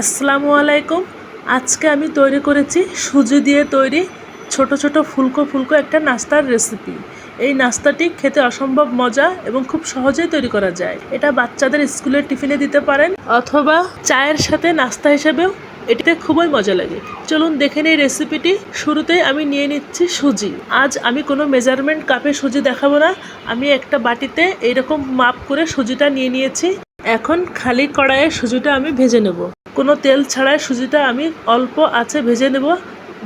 আসসালামু আলাইকুম। আজকে আমি তৈরি করেছি সুজি দিয়ে তৈরি ছোট ছোট ফুলকো ফুলকো একটা নাস্তার রেসিপি এই নাস্তাটি খেতে অসম্ভব মজা এবং খুব সহজেই তৈরি করা যায়। এটা বাচ্চাদের স্কুলের টিফিনে দিতে পারেন অথবা চায়ের সাথে নাস্তা হিসেবেও এটিতে খুবই মজা লাগে। চলুন দেখে নিই রেসিপিটি শুরুতেই আমি নিয়ে নিচ্ছি সুজি। আজ আমি কোনো মেজারমেন্ট কাপে সুজি দেখাবো না। আমি একটা বাটিতে এইরকম মাপ করে সুজিটা নিয়ে নিয়েছি। এখন খালি কড়াইয়ে সুজিটা আমি ভেজে নেব। কোনো তেল ছাড়াই সুজিটা আমি অল্প আছে ভেজে নেব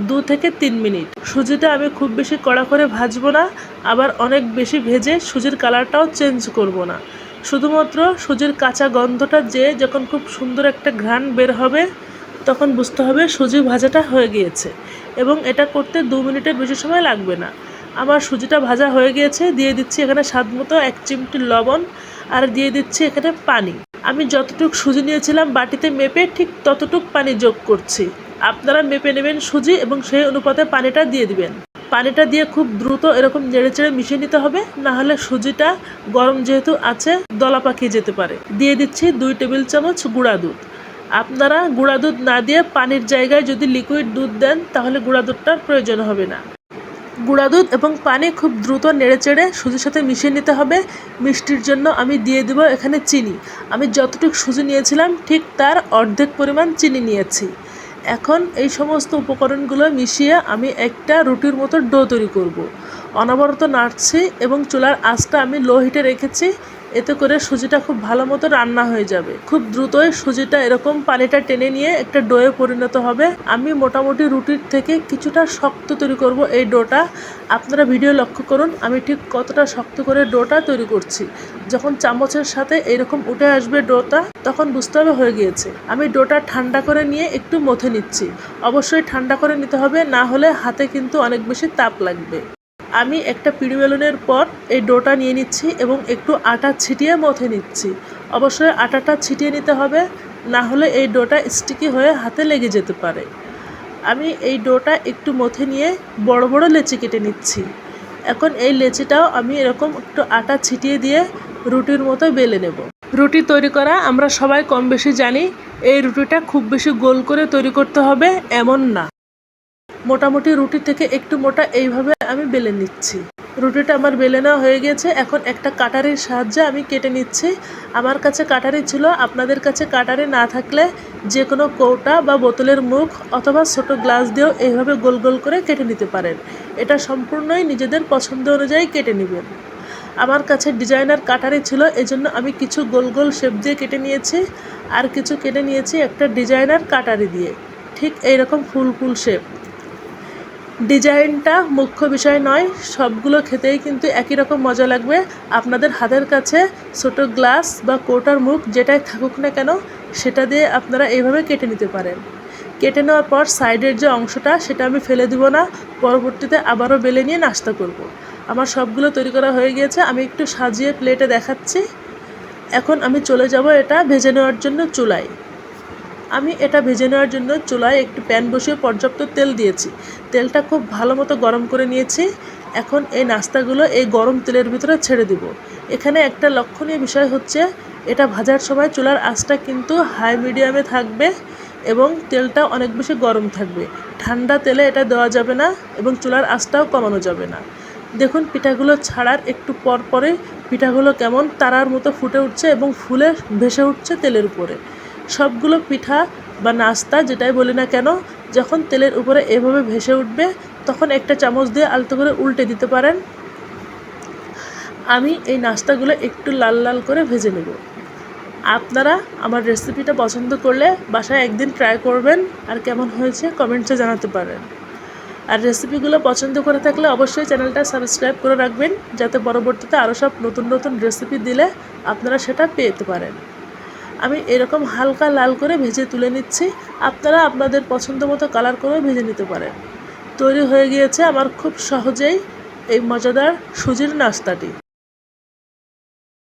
দু থেকে তিন মিনিট। সুজিটা আমি খুব বেশি কড়া করে ভাজবো না, আবার অনেক বেশি ভেজে সুজির কালারটাও চেঞ্জ করব না। শুধুমাত্র সুজির কাঁচা গন্ধটা যে যখন খুব সুন্দর একটা ঘ্রাণ বের হবে, তখন বুঝতে হবে সুজি ভাজাটা হয়ে গিয়েছে এবং এটা করতে দু মিনিটের বেশি সময় লাগবে না। আমার সুজিটা ভাজা হয়ে গিয়েছে, দিয়ে দিচ্ছি এখানে স্বাদ মতো এক চিমটি লবণ আর দিয়ে দিচ্ছি এখানে পানি। আমি যতটুক সুজি নিয়েছিলাম বাটিতে মেপে ঠিক ততটুক পানি যোগ করছি। আপনারা মেপে নেবেন সুজি এবং সেই অনুপাতে পানিটা দিয়ে দিবেন। পানিটা দিয়ে খুব দ্রুত এরকম নেড়ে চেড়ে মিশিয়ে নিতে হবে না হলে সুজিটা গরম যেহেতু আছে, দলা পাকিয়ে যেতে পারে। দিয়ে দিচ্ছি দুই টেবিল চামচ গুঁড়া দুধ। আপনারা গুঁড়া দুধ না দিয়ে পানির জায়গায় যদি লিকুইড দুধ দেন, তাহলে গুঁড়া দুধটার প্রয়োজন হবে না। গুঁড়া দুধ এবং পানি খুব দ্রুত নেড়েচেড়ে সুজির সাথে মিশিয়ে নিতে হবে। মিষ্টির জন্য আমি দিয়ে দেব এখানে চিনি। আমি যতটুকু সুজি নিয়েছিলাম, ঠিক তার অর্ধেক পরিমাণ চিনি নিয়েছি। এখন এই সমস্ত উপকরণগুলো মিশিয়ে আমি একটা রুটির মতো ডো তৈরি করব। অনবরত নাড়ছি এবং চুলার আঁচটা আমি লো হিটে রেখেছি। এতে করে সুজিটা খুব ভালো মতো রান্না হয়ে যাবে। খুব দ্রুতই সুজিটা এরকম পানিটা টেনে নিয়ে একটা ডোয়ে পরিণত হবে। আমি মোটামুটি রুটির থেকে কিছুটা শক্ত তৈরি করব এই ডোটা। আপনারা ভিডিও লক্ষ্য করুন, আমি ঠিক কতটা শক্ত করে ডোটা তৈরি করছি। যখন চামচের সাথে এরকম উঠে আসবে ডোটা, তখন বুঝতে হবে হয়ে গিয়েছে। আমি ডোটা ঠান্ডা করে নিয়ে একটু মথে নিচ্ছি। অবশ্যই ঠান্ডা করে নিতে হবে, না হলে হাতে কিন্তু অনেক বেশি তাপ লাগবে। আমি একটা পিড়ি বেলুনের পর এই ডোটা নিয়ে নিচ্ছি এবং একটু আটা ছিটিয়ে মথে নিচ্ছি। অবশ্যই আটাটা ছিটিয়ে নিতে হবে, না হলে এই ডোটা স্টিকি হয়ে হাতে লেগে যেতে পারে। আমি এই ডোটা একটু মথে নিয়ে বড় বড় লেচি কেটে নিচ্ছি। এখন এই লেচিটাও আমি এরকম একটু আটা ছিটিয়ে দিয়ে রুটির মতো বেলে নেব। রুটি তৈরি করা আমরা সবাই কম বেশি জানি, এই রুটিটা খুব বেশি গোল করে তৈরি করতে হবে এমন না। মোটামুটি রুটি থেকে একটু মোটা, এইভাবে আমি বেলে নিচ্ছি। রুটিটা আমার বেলে নেওয়া হয়ে গেছে। এখন একটা কাটারির সাহায্যে আমি কেটে নিচ্ছি। আমার কাছে কাটারি ছিল, আপনাদের কাছে কাটারি না থাকলে যে কোনো কৌটা বা বোতলের মুখ অথবা ছোট গ্লাস দিয়েও এইভাবে গোল গোল করে কেটে নিতে পারেন। এটা সম্পূর্ণই নিজেদের পছন্দ অনুযায়ী কেটে নেবেন। আমার কাছে ডিজাইনার কাটারি ছিল, এজন্য আমি কিছু গোল গোল শেপ দিয়ে কেটে নিয়েছি। আর কিছু কেটে নিয়েছি একটা ডিজাইনার কাটারি দিয়ে। ঠিক এইরকম ফুল ফুল শেপ। ডিজাইনটা মুখ্য বিষয় নয়, সবগুলো খেতেই কিন্তু একই রকম মজা লাগবে। আপনাদের হাতের কাছে ছোট গ্লাস বা কোটার মুখ যেটাই থাকুক না কেন, সেটা দিয়ে আপনারা এইভাবে কেটে নিতে পারেন। কেটে নেওয়ার পর সাইডের যে অংশটা, সেটা আমি ফেলে দিব না, পরবর্তীতে আবারও বেলে নিয়ে নাস্তা করব। আমার সবগুলো তৈরি করা হয়ে গিয়েছে, আমি একটু সাজিয়ে প্লেটে দেখাচ্ছি। এখন আমি চলে যাব এটা ভেজে নেওয়ার জন্য চুলায়। আমি এটা ভেজে নেওয়ার জন্য চুলায় একটু প্যান বসিয়ে পর্যাপ্ত তেল দিয়েছি। তেলটা খুব ভালো মতো গরম করে নিয়েছি। এখন এই নাস্তাগুলো এই গরম তেলের ভিতরে ছেড়ে দিব। এখানে একটা লক্ষণীয় বিষয় হচ্ছে, এটা ভাজার সময় চুলার আঁচটা কিন্তু হাই মিডিয়ামে থাকবে এবং তেলটা অনেক বেশি গরম থাকবে। ঠান্ডা তেলে এটা দেওয়া যাবে না এবং চুলার আঁচটাও কমানো যাবে না। দেখুন, পিঠাগুলো ছাড়ার একটু পর পরে পিঠাগুলো কেমন তারার মতো ফুটে উঠছে এবং ফুলে ভেসে উঠছে তেলের উপরে। সবগুলো পিঠা বা নাস্তা যেটাই বলি না কেন, যখন তেলের উপরে এভাবে ভেসে উঠবে, তখন একটা চামচ দিয়ে আলতো করে উল্টে দিতে পারেন। আমি এই নাস্তাগুলো একটু লাল লাল করে ভেজে নেব। আপনারা আমার রেসিপিটা পছন্দ করলে বাসায় একদিন ট্রাই করবেন আর কেমন হয়েছে কমেন্টসে জানাতে পারেন। আর রেসিপিগুলো পছন্দ করে থাকলে অবশ্যই চ্যানেলটা সাবস্ক্রাইব করে রাখবেন, যাতে পরবর্তীতে আরও সব নতুন নতুন রেসিপি দিলে আপনারা সেটা পেতে পারেন। আমি এরকম হালকা লাল করে ভেজে তুলে নিচ্ছি। আপনারা আপনাদের পছন্দ মতো কালার করে ভেজে নিতে পারেন। তৈরি হয়ে গিয়েছে আমার খুব সহজেই এই মজাদার সুজির নাস্তাটি।